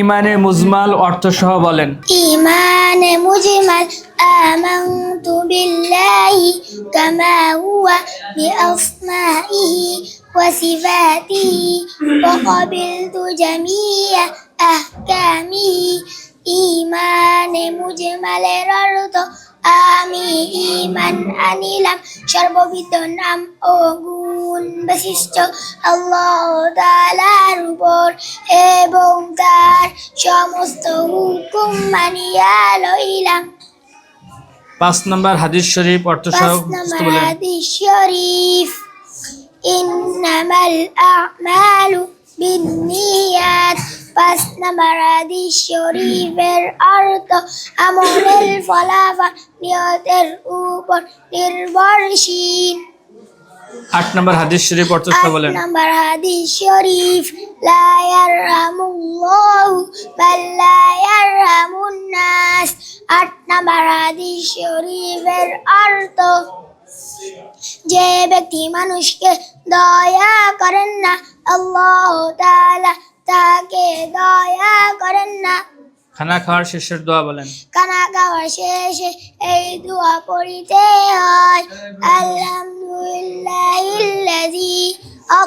ইমানে মুজমাল অর্থ সহ বলেন। ইমানে মুজমাল আমানতু বিল্লাহি কামা হুয়া বিআসমাইহি ওয়া সিফাতিহি ওয়া ক্বাবিলতু জামিয়া আহকামিহি ইমানে মুজমালের অর্থ, আমি ইমান আনিলাম, সর্ববিধ নাম ও গুণ বিশিষ্ট আল্লাহ তাআলা এবং তার সমস্ত হুকুম মানিয়া লইলাম। পাঁচ নম্বর হাদিস শরীফ অর্থ সহ হাদিস শরীফ ইন্নামাল আমালু বিন্নিয়াত। পাঁচ নম্বর হাদিস শরীফের অর্থ আমলের ফলাফল নিয়তের উপর নির্ভরশীল। আট নম্বর হাদিস শরীফ অর্থ সহ আট বলেন। নম্বর হাদিস শরীফ লা ইয়ারহামুল্লাহু বাল লা ইয়ারহামুন নাস আট নম্বর হাদিস শরীফের অর্থ যে ব্যক্তি মানুষকে দয়া করেন না আল্লাহ তাআলা তাকে দয়া করেন না। খানা খাওয়ার শেষের দোয়া বলেন। কানা খাওয়ার শেষে এই দোয়া পড়িতে হয় আলহামদুলিল্লাহিল্লাযী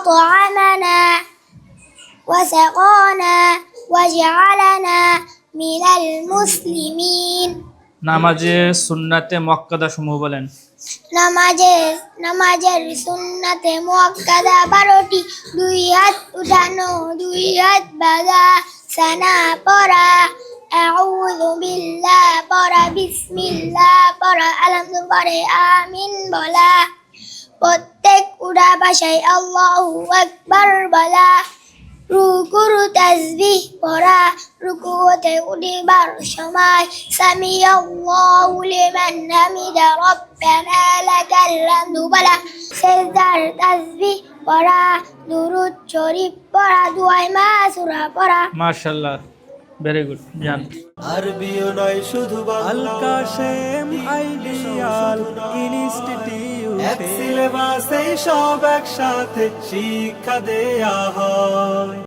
সাকানা ওয়া জা'আলানা মিনাল মুসলিমিন নামাজে সুন্নাতে মক্কাদা সমূহ বলেন। নামাজের নামাজের সুন্নাতে মুয়াক্কাদা বারোটি দুই হাত উঠানো দুই হাত বাঁধা সানা পড়া আউযু বিল্লাহ পড়া বিসমিল্লাহ পড়া আলহামদু পড়ে আমিন বলা। উড়া ভাষায় আল্লাহু আকবার বলা রুকুর তাসবিহ পড়া রুকুতে উঠিবার সময় সামি আল্লাহু লিমান হামিদা রব্বানা লাকাল হামদু বলা সেজদার তাসবিহ পড়া দুরুদ শরীফ পড়া দুআই মাসুরা পড়া মার্শাল্লাহ ভেরি গুড জান আরবিও নয় শুধু আল সেম আইডিয়াল ইনস্টিটিউট। এক সিলেবাসে সব একসাথে শিক্ষা দেয়া হয়।